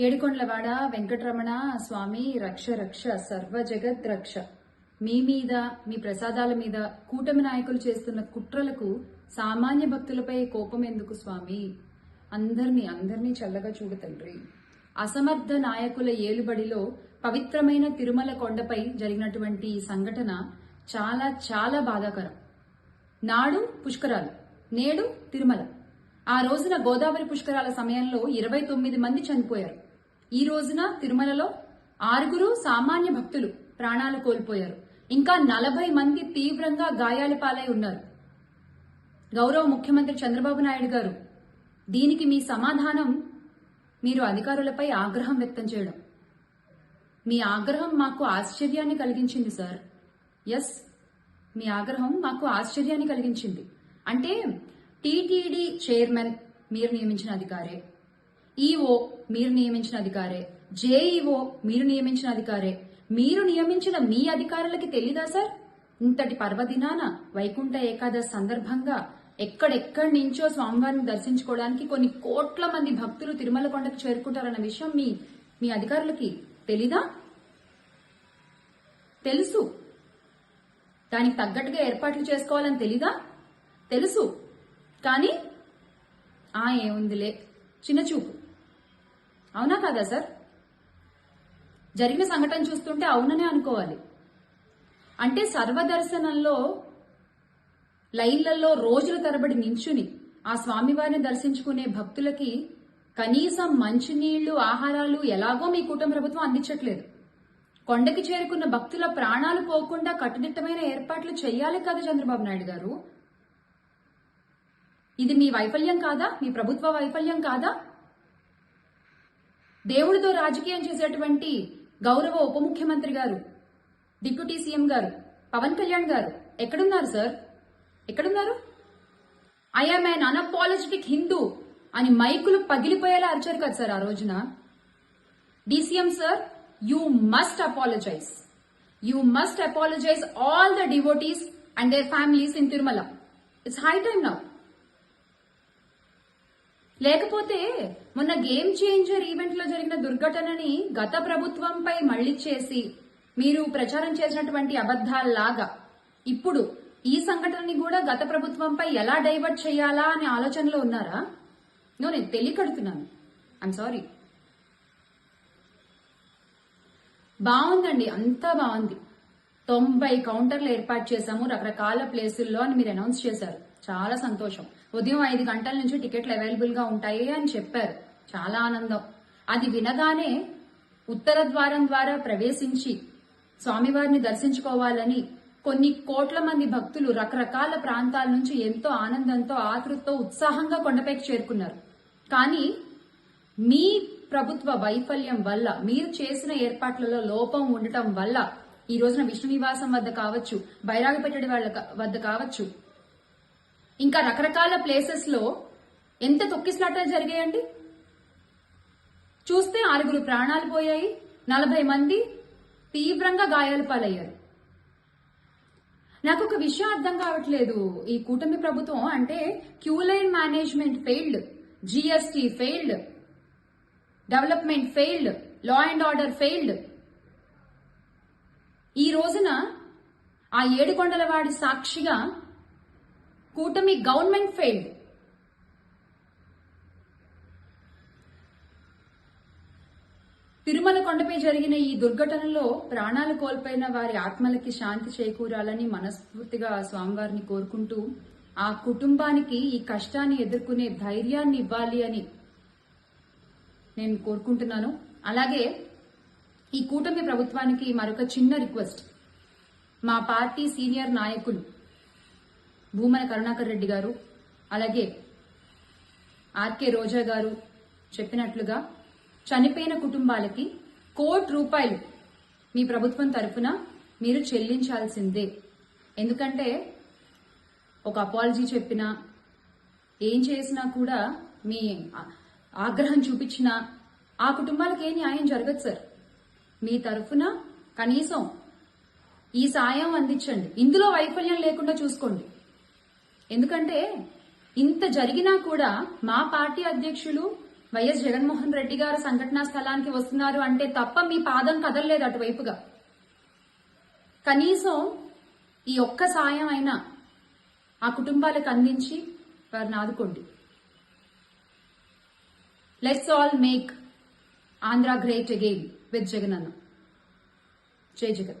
ఏడుకొండలవాడ వెంకటరమణ స్వామి రక్ష రక్ష సర్వ జగత్ రక్ష. మీ మీద మీ ప్రసాదాల మీద కూటమి నాయకులు చేస్తున్న కుట్రలకు సామాన్య భక్తులపై కోపం ఎందుకు స్వామి? అందరినీ అందరినీ చల్లగా చూడు తండ్రి. అసమర్థ నాయకుల ఏలుబడిలో పవిత్రమైన తిరుమల కొండపై జరిగినటువంటి ఈ సంఘటన చాలా చాలా బాధాకరం. నాడు పుష్కరాలు నేడు తిరుమల. ఆ రోజున గోదావరి పుష్కరాల సమయంలో ఇరవై తొమ్మిది మంది చనిపోయారు. ఈ రోజున తిరుమలలో ఆరుగురు సామాన్య భక్తులు ప్రాణాలు కోల్పోయారు. ఇంకా నలభై మంది తీవ్రంగా గాయాల పాలై ఉన్నారు. గౌరవ ముఖ్యమంత్రి చంద్రబాబు నాయుడు గారు దీనికి మీ సమాధానం మీరు అధికారులపై ఆగ్రహం వ్యక్తం చేయడం. మీ ఆగ్రహం మాకు ఆశ్చర్యాన్ని కలిగించింది సార్. ఎస్ మీ ఆగ్రహం మాకు ఆశ్చర్యాన్ని కలిగించింది. అంటే టీటీడీ చైర్మన్ మీరు నియమించిన అధికారే. ఈఓ మీరు నియమించిన అధికారే. జేఈఓ మీరు నియమించిన అధికారే. మీరు నియమించిన మీ అధికారులకి తెలీదా సార్? ఇంతటి పర్వదినాన వైకుంఠ ఏకాదశి సందర్భంగా ఎక్కడెక్కడి నుంచో స్వామివారిని దర్శించుకోవడానికి కొన్ని కోట్ల మంది భక్తులు తిరుమల కొండకు చేరుకుంటారన్న విషయం మీ మీ అధికారులకి తెలీదా? తెలుసు. దానికి తగ్గట్టుగా ఏర్పాట్లు చేసుకోవాలని తెలీదా? తెలుసు. కానీ ఆ ఏముందిలే. చిన్న చూపు. అవునా కాదా సార్? జరిగిన సంఘటన చూస్తుంటే అవుననే అనుకోవాలి. అంటే సర్వదర్శనంలో లైన్లలో రోజుల తరబడి నించుని ఆ స్వామివారిని దర్శించుకునే భక్తులకి కనీసం మంచినీళ్ళు ఆహారాలు ఎలాగో మీ కూటమి ప్రభుత్వం అందించట్లేదు. కొండకి చేరుకున్న భక్తుల ప్రాణాలు పోకుండా కట్టుదిట్టమైన ఏర్పాట్లు చేయాలి కదా చంద్రబాబు నాయుడు గారు. ఇది మీ వైఫల్యం కాదా? మీ ప్రభుత్వ వైఫల్యం కాదా? దేవుడితో రాజకీయం చేసేటువంటి గౌరవ ఉప ముఖ్యమంత్రి గారు డిప్యూటీ సీఎం గారు పవన్ కళ్యాణ్ గారు ఎక్కడున్నారు సార్? ఎక్కడున్నారు? ఐఎమ్ అన్ అన్అపాలజెటిక్ హిందూ అని మైకులు పగిలిపోయేలా అరిచారు కదా సార్ ఆ రోజున. DCM sir you must apologise you must apologise all the devotees and their families in Tirumala it's high time now లేకపోతే మొన్న గేమ్ చేంజర్ ఈవెంట్లో జరిగిన దుర్ఘటనని గత ప్రభుత్వంపై మళ్ళీ చేసి మీరు ప్రచారం చేసినటువంటి అబద్ధాల్లాగా. ఇప్పుడు ఈ సంఘటనని కూడా గత ప్రభుత్వంపై ఎలా డైవర్ట్ చేయాలా అనే ఆలోచనలో ఉన్నారా? నో నేను తెలియకడుతున్నాను. ఐఎమ్ సారీ బాగుందండి అంతా బాగుంది. తొంభై కౌంటర్లు ఏర్పాటు చేశాము రకరకాల ప్లేసుల్లో అని మీరు అనౌన్స్ చేశారు. చాలా సంతోషం. ఉదయం ఐదు గంటల నుంచి టికెట్లు అవైలబుల్గా ఉంటాయి అని చెప్పారు. చాలా ఆనందం. అది వినగానే ఉత్తర ద్వారం ద్వారా ప్రవేశించి స్వామివారిని దర్శించుకోవాలని కొన్ని కోట్ల మంది భక్తులు రకరకాల ప్రాంతాల నుంచి ఎంతో ఆనందంతో ఆతృతతో ఉత్సాహంగా కొండపైకి చేరుకున్నారు. కానీ మీ ప్రభుత్వ వైఫల్యం వల్ల మీరు చేసిన ఏర్పాట్లలో లోపం ఉండటం వల్ల ఈ రోజున విష్ణు నివాసం వద్ద కావచ్చు బైరాగపెట్టడి వాళ్ళ వద్ద కావచ్చు ఇంకా రకరకాల ప్లేసెస్లో ఎంత తొక్కిసలాటాలు జరిగాయండి? చూస్తే ఆరుగురు ప్రాణాలు పోయాయి నలభై మంది తీవ్రంగా గాయాలు పాలయ్యారు. నాకు ఒక విషయం అర్థం కావట్లేదు. ఈ కూటమి ప్రభుత్వం అంటే queue line management failed GST failed development failed law and order failed. ఈ రోజున ఆ ఏడుకొండలవాడి సాక్షిగా కూటమి గవర్నమెంట్ ఫెయిల్డ్. తిరుమల కొండపై జరిగిన ఈ దుర్ఘటనలో ప్రాణాలు కోల్పోయిన వారి ఆత్మలకి శాంతి చేకూరాలని మనస్ఫూర్తిగా స్వామివారిని కోరుకుంటూ ఆ కుటుంబానికి ఈ కష్టాన్ని ఎదుర్కొనే ధైర్యాన్ని ఇవ్వాలి అని నేను కోరుకుంటున్నాను. అలాగే ఈ కూటమి ప్రభుత్వానికి మరొక చిన్న రిక్వెస్ట్. మా పార్టీ సీనియర్ నాయకులు భూమన కరుణాకర్ రెడ్డి గారు అలాగే ఆర్కే రోజా గారు చెప్పినట్లుగా చనిపోయిన కుటుంబాలకి కోటి రూపాయలు మీ ప్రభుత్వం తరఫున మీరు చెల్లించాల్సిందే. ఎందుకంటే ఒక అపాలజీ చెప్పినా ఏం చేసినా కూడా మీ ఆగ్రహం చూపించినా ఆ కుటుంబాలకు ఏ న్యాయం జరగదు సార్. మీ తరఫున కనీసం ఈ సాయం అందించండి. ఇందులో వైఫల్యం లేకుండా చూసుకోండి. ఎందుకంటే ఇంత జరిగినా కూడా మా పార్టీ అధ్యక్షులు వైఎస్ జగన్మోహన్ రెడ్డి గారు సంఘటనా స్థలానికి వస్తున్నారు అంటే తప్ప మీ పాదం కదలలేదు అటువైపుగా. కనీసం ఈ ఒక్క సాయం అయినా ఆ కుటుంబాలకు అందించి వారిని ఆదుకోండి. Let's all make Andhra great again with Jagan అన్న జై జగన్